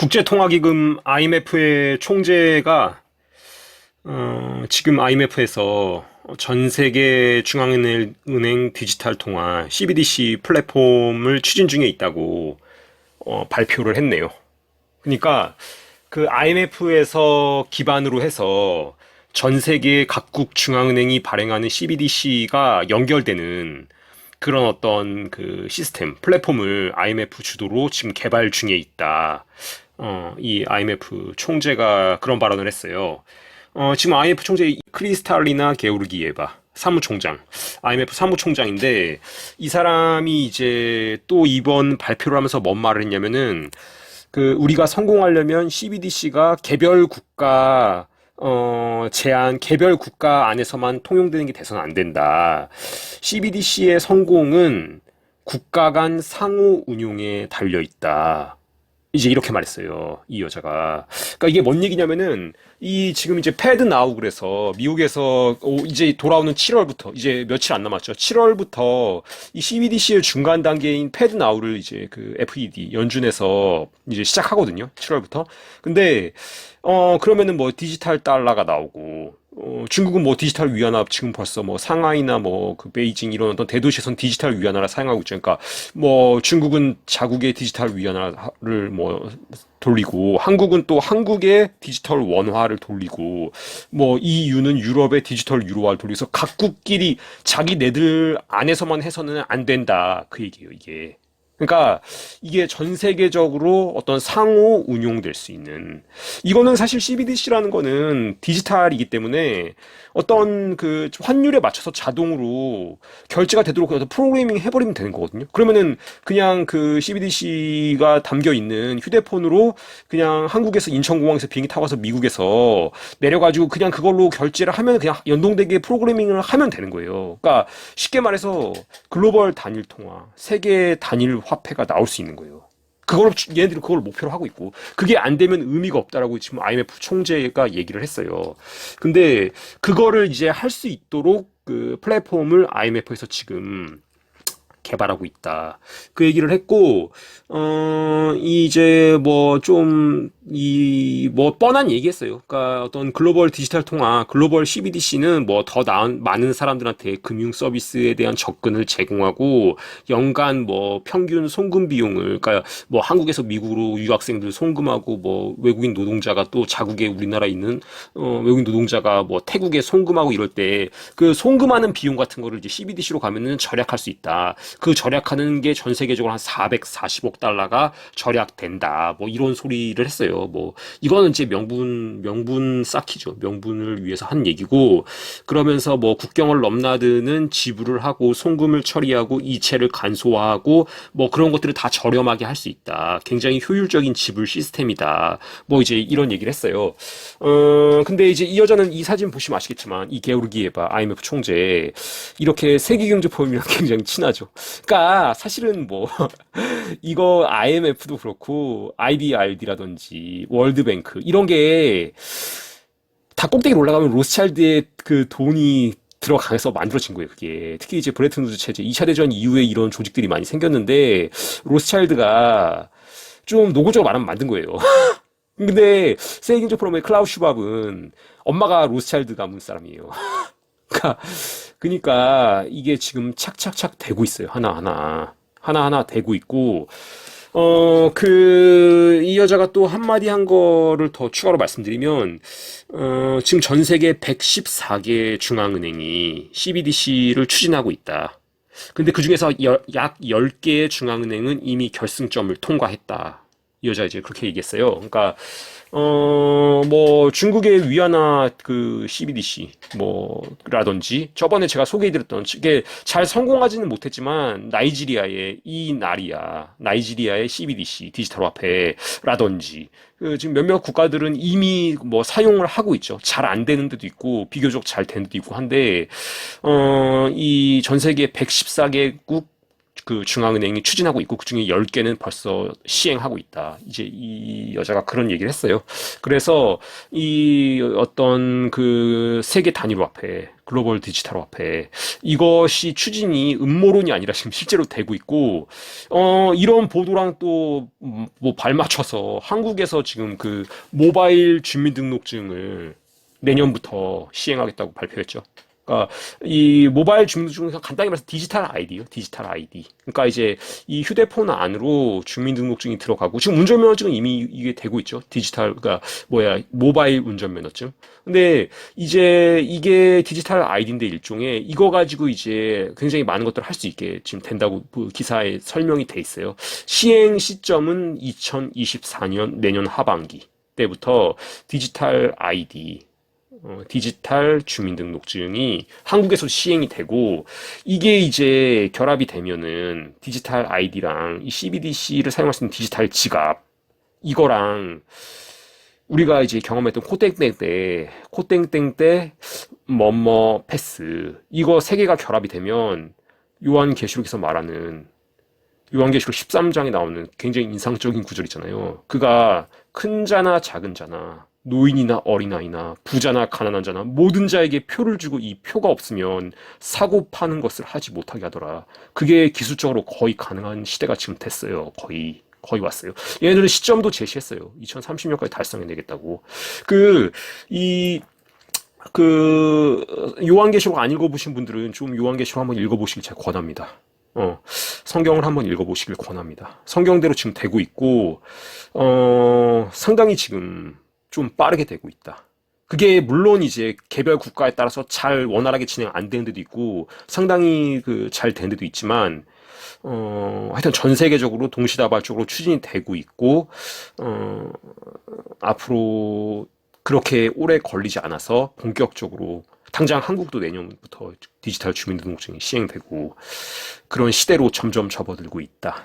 국제통화기금 IMF의 총재가 어, 지금 IMF에서 전 세계 중앙은행 디지털 통화 CBDC 플랫폼을 추진 중에 있다고 어, 발표를 했네요. 그러니까 그 IMF에서 기반으로 해서 전 세계 각국 중앙은행이 발행하는 CBDC가 연결되는 그런 어떤 그 시스템, 플랫폼을 IMF 주도로 지금 개발 중에 있다. 어, 이 IMF 총재가 그런 발언을 했어요. 어, 지금 IMF 총재 크리스탈리나 게오르기예바 사무총장, IMF 사무총장인데 이 사람이 이제 또 이번 발표를 하면서 뭔 말을 했냐면은 그 우리가 성공하려면 CBDC가 개별 국가 어, 제한 개별 국가 안에서만 통용되는 게 돼서는 안 된다. CBDC의 성공은 국가 간 상호 운용에 달려 있다. 이제 이렇게 말했어요. 이 여자가. 그러니까 이게 뭔 얘기냐면은 이 지금 이제 패드 나우 그래서 미국에서 오, 이제 돌아오는 7월부터 이제 며칠 안 남았죠. 7월부터 이 CBDC의 중간 단계인 패드 나우를 이제 그 FED 연준에서 이제 시작하거든요. 7월부터. 근데 어 그러면은 뭐 디지털 달러가 나오고 어, 중국은 뭐 디지털 위안화 지금 벌써 뭐 상하이나 뭐 그 베이징 이런 어떤 대도시에선 디지털 위안화를 사용하고 있죠. 그러니까 뭐 중국은 자국의 디지털 위안화를 뭐 돌리고 한국은 또 한국의 디지털 원화를 돌리고 뭐 EU는 유럽의 디지털 유로화를 돌려서 각국끼리 자기네들 안에서만 해서는 안 된다. 그 얘기예요, 이게. 그러니까 이게 전 세계적으로 어떤 상호 운용될 수 있는 이거는 사실 CBDC라는 거는 디지털이기 때문에 어떤 그 환율에 맞춰서 자동으로 결제가 되도록 어떤 프로그래밍 해버리면 되는 거거든요. 그러면은 그냥 그 CBDC가 담겨 있는 휴대폰으로 그냥 한국에서 인천공항에서 비행기 타고 와서 미국에서 내려가지고 그냥 그걸로 결제를 하면 그냥 연동되게 프로그래밍을 하면 되는 거예요. 그러니까 쉽게 말해서 글로벌 단일 통화, 세계 단일 화폐가 나올 수 있는 거예요. 그걸 얘네들이 그걸 목표로 하고 있고 그게 안 되면 의미가 없다라고 지금 IMF 총재가 얘기를 했어요. 근데 그거를 이제 할 수 있도록 그 플랫폼을 IMF에서 지금 개발하고 있다. 그 얘기를 했고, 어, 이제 뭐 좀, 이, 뭐 뻔한 얘기 했어요. 그러니까 어떤 글로벌 디지털 통화, 글로벌 CBDC는 뭐 더 나은, 많은 사람들한테 금융 서비스에 대한 접근을 제공하고, 연간 뭐 평균 송금 비용을, 그러니까 뭐 한국에서 미국으로 유학생들 송금하고, 뭐 외국인 노동자가 또 자국에 우리나라에 있는, 어, 외국인 노동자가 뭐 태국에 송금하고 이럴 때, 그 송금하는 비용 같은 거를 이제 CBDC로 가면은 절약할 수 있다. 그 절약하는 게 전 세계적으로 한 440억 달러가 절약된다. 뭐 이런 소리를 했어요. 뭐 이거는 이제 명분 명분 쌓기죠. 명분을 위해서 한 얘기고 그러면서 뭐 국경을 넘나드는 지불을 하고 송금을 처리하고 이체를 간소화하고 뭐 그런 것들을 다 저렴하게 할 수 있다. 굉장히 효율적인 지불 시스템이다. 뭐 이제 이런 얘기를 했어요. 어 근데 이제 이 여자는 이 사진 보시면 아시겠지만 이 게오르기에바 IMF 총재 이렇게 세계 경제 포럼이랑 굉장히 친하죠. 그러니까 사실은 뭐 이거 IMF도 그렇고 IBRD라든지 월드뱅크 이런 게 다 꼭대기로 올라가면 로스차일드의 그 돈이 들어가서 만들어진 거예요, 그게. 특히 이제 브레튼 우드 체제, 2차 대전 이후에 이런 조직들이 많이 생겼는데, 로스차일드가 좀 노골적으로 말하면 만든 거예요. 근데 세계경제 포럼의 클라우 슈밥은 엄마가 로스차일드 가문 사람이에요. 그러니까, 그러니까 이게 지금 착착착 되고 있어요. 하나하나. 하나하나 되고 있고, 어, 그, 이 여자가 또 한마디 한 거를 더 추가로 말씀드리면, 어, 지금 전 세계 114개 중앙은행이 CBDC를 추진하고 있다. 근데 그 중에서 여- 약 10개의 중앙은행은 이미 결승점을 통과했다. 이 여자 이제 그렇게 얘기했어요. 그러니까, 어, 뭐, 중국의 위안화 그 CBDC, 뭐, 라든지, 저번에 제가 소개해드렸던, 이게 잘 성공하지는 못했지만, 나이지리아의 이 나리아, 나이지리아의 CBDC, 디지털 화폐라든지, 그 지금 몇몇 국가들은 이미 뭐 사용을 하고 있죠. 잘 안 되는 데도 있고, 비교적 잘 되는 데도 있고 한데, 어, 이 전 세계 114개국 그 중앙은행이 추진하고 있고 그중에 10개는 벌써 시행하고 있다. 이제 이 여자가 그런 얘기를 했어요. 그래서 이 어떤 그 세계 단위로 앞에 글로벌 디지털 화폐 이것이 추진이 음모론이 아니라 지금 실제로 되고 있고 어 이런 보도랑 또 뭐 발맞춰서 한국에서 지금 그 모바일 주민등록증을 내년부터 시행하겠다고 발표했죠. 그러니까 이 모바일 주민등록증은 간단히 말해서 디지털 아이디요. 디지털 아이디. 그러니까 이제 이 휴대폰 안으로 주민등록증이 들어가고 지금 운전면허증은 이미 이게 되고 있죠. 디지털 그러니까 뭐야 모바일 운전면허증. 근데 이제 이게 디지털 아이디인데 일종의 이거 가지고 이제 굉장히 많은 것들을 할 수 있게 지금 된다고 그 기사에 설명이 돼 있어요. 시행 시점은 2024년 내년 하반기 때부터 디지털 아이디 어, 디지털 주민등록증이 한국에서 시행이 되고 이게 이제 결합이 되면은 디지털 아이디랑 이 CBDC를 사용할 수 있는 디지털 지갑 이거랑 우리가 이제 경험했던 코땡땡 때 코땡땡 때 뭐뭐 패스 이거 세 개가 결합이 되면 요한 계시록에서 말하는 요한계시록 13장에 나오는 굉장히 인상적인 구절 있잖아요. 그가 큰 자나 작은 자나 노인이나 어린아이나 부자나 가난한 자나 모든 자에게 표를 주고 이 표가 없으면 사고 파는 것을 하지 못하게 하더라. 그게 기술적으로 거의 가능한 시대가 지금 됐어요. 거의 거의 왔어요. 얘네들은 시점도 제시했어요. 2030년까지 달성해내겠다고. 그, 이, 그, 요한계시록 안 읽어보신 분들은 좀 요한계시록 한번 읽어보시길 제가 권합니다. 어, 성경을 한번 읽어보시길 권합니다. 성경대로 지금 되고 있고, 어, 상당히 지금 좀 빠르게 되고 있다. 그게 물론 이제 개별 국가에 따라서 잘 원활하게 진행 안 되는 데도 있고, 상당히 그 잘 되는 데도 있지만, 어, 하여튼 전 세계적으로 동시다발적으로 추진이 되고 있고, 어, 앞으로 그렇게 오래 걸리지 않아서 본격적으로 당장 한국도 내년부터 디지털 주민등록증이 시행되고 그런 시대로 점점 접어들고 있다.